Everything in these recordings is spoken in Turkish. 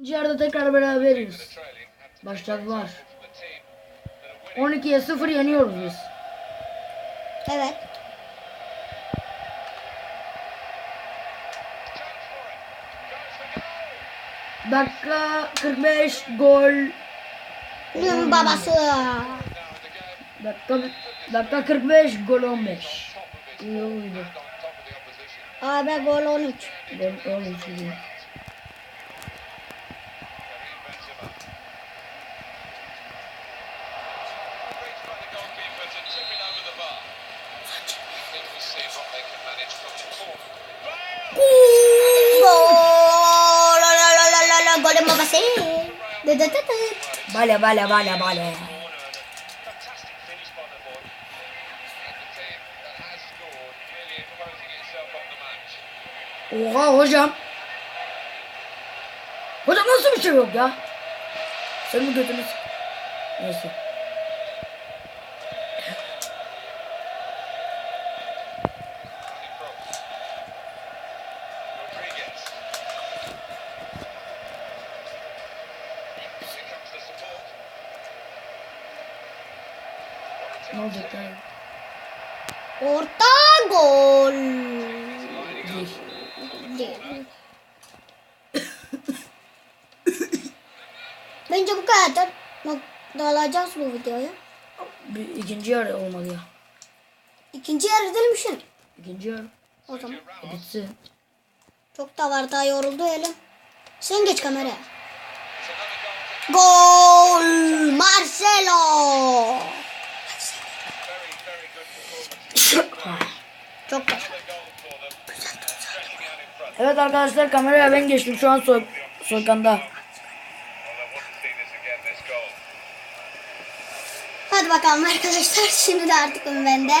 İkinci yarıda tekrar beraberiz. Başladılar. 12'ye 0 yeniyoruz biz. Evet. Dakika 45 gol. Bunun babası. Dakika, dakika 45 gol 15. İyi oydu. Abi gol 13. Gol 13 iyi. Bale bale bale bale. Oha hocam. Hocam nasıl bir şey yok ya? Sen mi götünüz? Neyse. Ne olacak ya? Orta gol. Değil. Değil. Bence bu kadar. Dalacağız bu videoya. Bir, ikinci yarı olmadı ya. İkinci yarı değilmişsin. İkinci yarı. O zaman. E, bitsin. Çok da var daha yoruldu elim. Sen geç kameraya. Gol! Marcelo! Çok güzel. Evet arkadaşlar kameraya ben geçtim şu an soy soykanda. Hadi bakalım arkadaşlar. Şimdi de artık bende.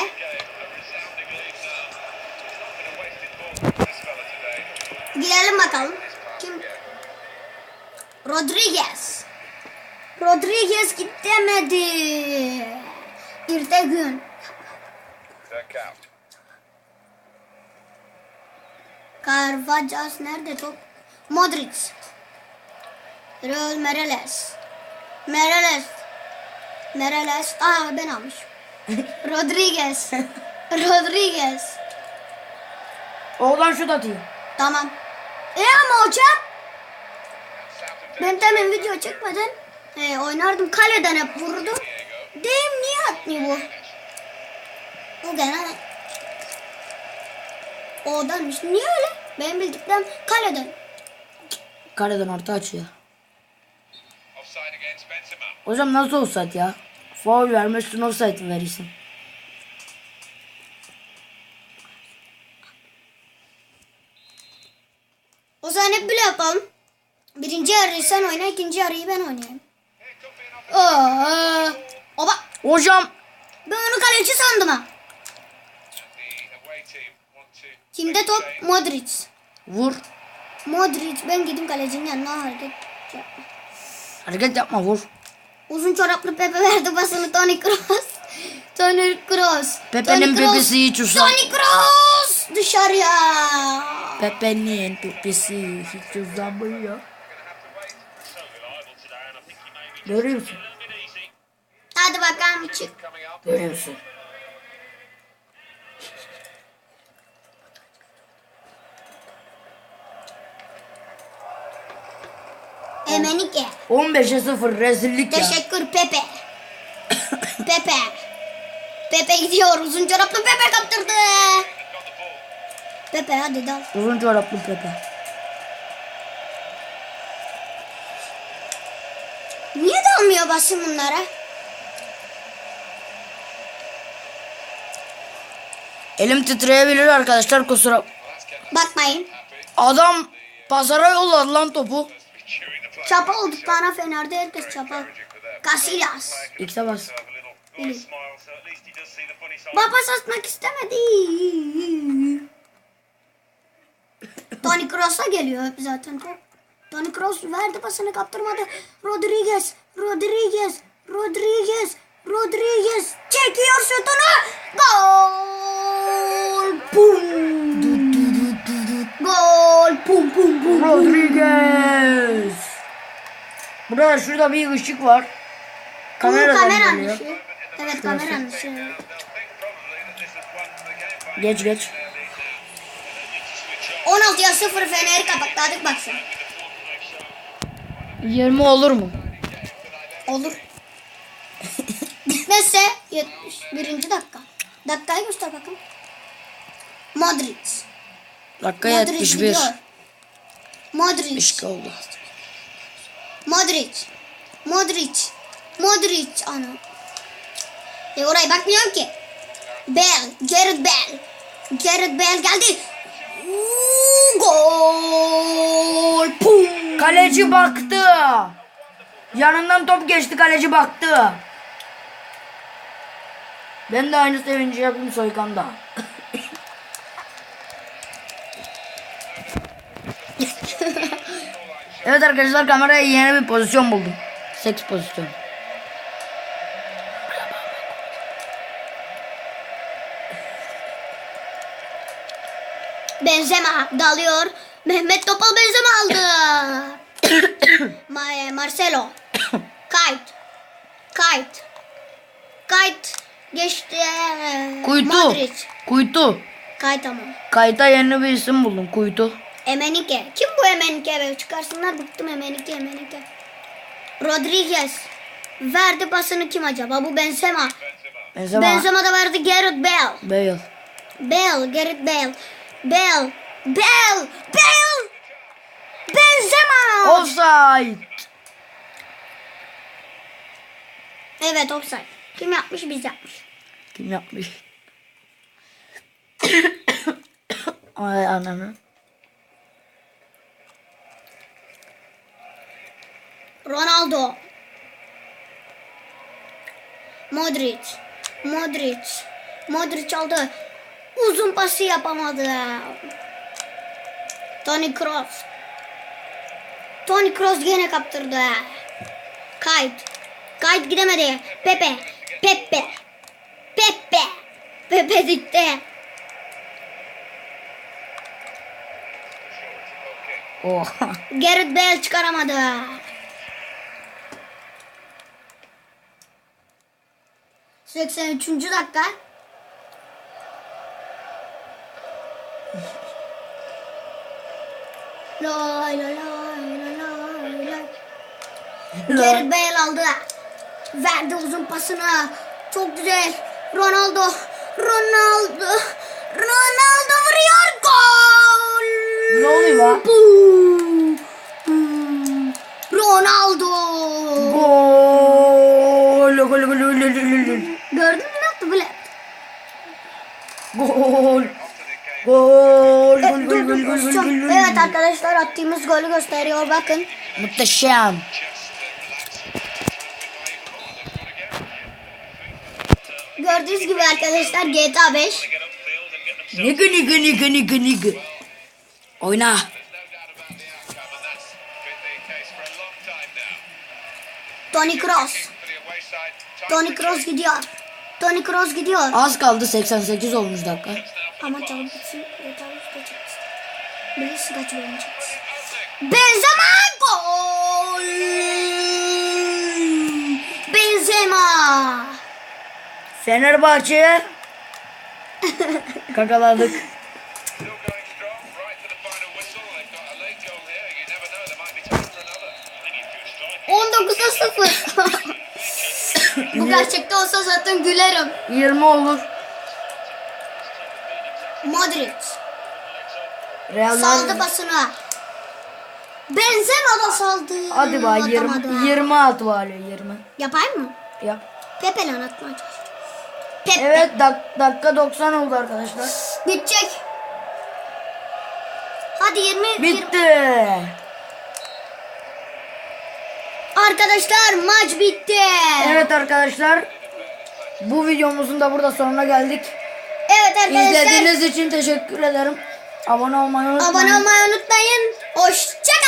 Gidelim bakalım. Kim? Rodriguez. Rodriguez gidemedi. İrte gün. Carvajal nerede top? Modric. Raul Mereles. Mereles. Mereles. Aa ben almış. Rodriguez. Rodriguez. Oğlan şut atıyor. Tamam. E ama hocam. Ben demin video çekmeden e, oynardım. Kaleden hep vurdum. Deyim niye atmıyor bu? Bu gene O'danmış. Niye öyle? Benim bildiklerim kaleden. Kareden orta açıyor. Hocam nasıl offside ya? Foul vermişsin offside verirsin. O zaman hep böyle yapalım. Birinci yarıyı sen oyna, ikinci yarıyı ben oynayayım. Aa, oba. Hocam Ben onu Kimde top? Modric. vur. Modric. Ben gideyim kalecinin yanına hareket yapma. Hareket yapma vur. Uzun çoraplı Pepe verdi basını Toni Kroos. Toni Kroos. Pepe'nin pepesi hiç uzak. Toni Kroos dışarıya. Pepe'nin pipisi hiç uzamıyor. Görüyorsun. Hadi bakalım çık. Görüyorsun. Emenike. 15'e 0 rezillik ya. Teşekkür Pepe. Pepe. Pepe gidiyor. Uzun çoraplı Pepe kaptırdı. Pepe hadi dal. Uzun çoraplı Pepe. Niye dalmıyor basın bunlara? Elim titreyebilir arkadaşlar kusura. Bakmayın. Adam pazara yolladı lan topu. Çapa olduk bana Fener'de herkes çapa. Casillas. X'e bas. Baba satmak istemedi. Toni Kroos'a geliyor hep zaten top. Toni Kroos verdi pasını kaptırmadı. Rodriguez, Rodriguez, Rodriguez, Rodriguez çekiyor şutunu. Gol! Pum! Gol! Pum pum pum. Rodriguez. Burada şurada bir ışık var. Kamera kameranın ışığı. Evet kameranın ışığı. Geç geç. 16'ya 0 feneri kapattı. Hadi baksın. 20 olur mu? Olur. Neyse 71. dakika. Dakikayı göster bakalım. Modric. Dakika Modric 71. gidiyor. Modric. Işık oldu. Modric. Modric. Modric. Ana. E oraya bakmıyorum ki. Bell. Gareth Bell. Gareth Bell geldi. Gol. Pum. Kaleci baktı. Yanından top geçti kaleci baktı. Ben de aynı sevinci yapayım soykanda. evet arkadaşlar kameraya yeni bir pozisyon buldum. Seks pozisyonu. Benzema dalıyor. Mehmet Topal Benzema aldı. Ma- Marcelo. Kayt. Kayt. Kayt. Geçti. Kuytu. Modric. Kuytu. Kayt ama. Kayıta yeni bir isim buldum. Kuytu. Emenike. Kim bu Emenike be? Çıkarsınlar bıktım Emenike Emenike. Rodriguez. Verdi pasını kim acaba? Bu Benzema. Benzema. Benzema da verdi Gareth Bale. Bale. Bale, Gareth Bale. Bale. Bale. Bale. Benzema. Offside. Evet offside. Kim yapmış biz yapmış. Kim yapmış? Ay ananı. Ronaldo. Modric. Modric. Modric aldı. Uzun pası yapamadı. Toni Kroos. Toni Kroos gene kaptırdı. Kayıt. Kayıt gidemedi. Pepe. Pepe. Pepe. Pepe dikte. Oh. Gareth Bale çıkaramadı. Seksen üçüncü dakika. Lay lay lay lay lay. Gareth Bale aldı. Verdi uzun pasını. Çok güzel. Ronaldo. Ronaldo. Ronaldo vuruyor. Gol. ne oluyor lan? Boom. Boom. Ronaldo. Gol. Gol gol gol gol gol gol. Gördün mü ne yaptı böyle? Gol. Gol. Gol gol gol gol gol göstereceğim. gol. Evet arkadaşlar attığımız golü gösteriyor bakın. Muhteşem. Gördüğünüz gibi arkadaşlar GTA 5. Nigga nigga nigga nigga nigga. Oyna. Toni Kroos. Toni Kroos gidiyor. Toni Kroos gidiyor. Az kaldı 88 olmuş dakika. Ama çabuk bitsin. GTA 5 geçeceğiz. Bilirsin kaç bölüm. Benzema gol. Benzema. Fenerbahçe. Kakaladık. 19'a 0. Bu gerçekte olsa zaten gülerim. 20 olur. Modric. Real Saldı Madrid. pasını. Benzema da saldı. Hadi bak 20, Atamadı. 20 at bari 20. Yapayım mı? Yap. Pepe lan çalış. Pepe. Evet dak dakika 90 oldu arkadaşlar. Bitecek. Hadi 20. 20. Arkadaşlar maç bitti. Evet arkadaşlar. Bu videomuzun da burada sonuna geldik. Evet arkadaşlar. İzlediğiniz için teşekkür ederim. Abone olmayı unutmayın. Abone olmayı unutmayın. Hoşçakalın.